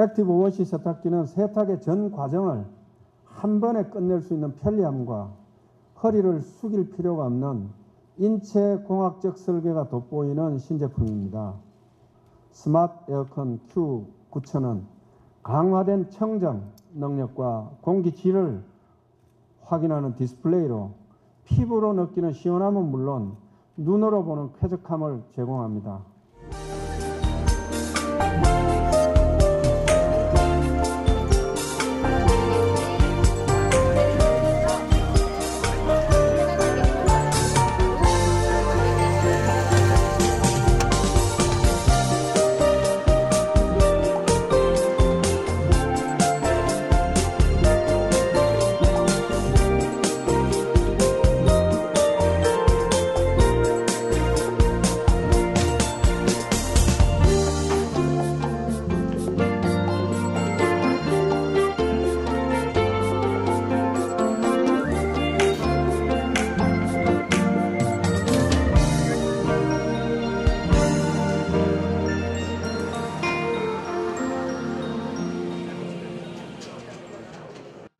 액티브 워시 세탁기는 세탁의 전 과정을 한 번에 끝낼 수 있는 편리함과 허리를 숙일 필요가 없는 인체 공학적 설계가 돋보이는 신제품입니다. 스마트 에어컨 Q9000은 강화된 청정 능력과 공기 질을 확인하는 디스플레이로 피부로 느끼는 시원함은 물론 눈으로 보는 쾌적함을 제공합니다.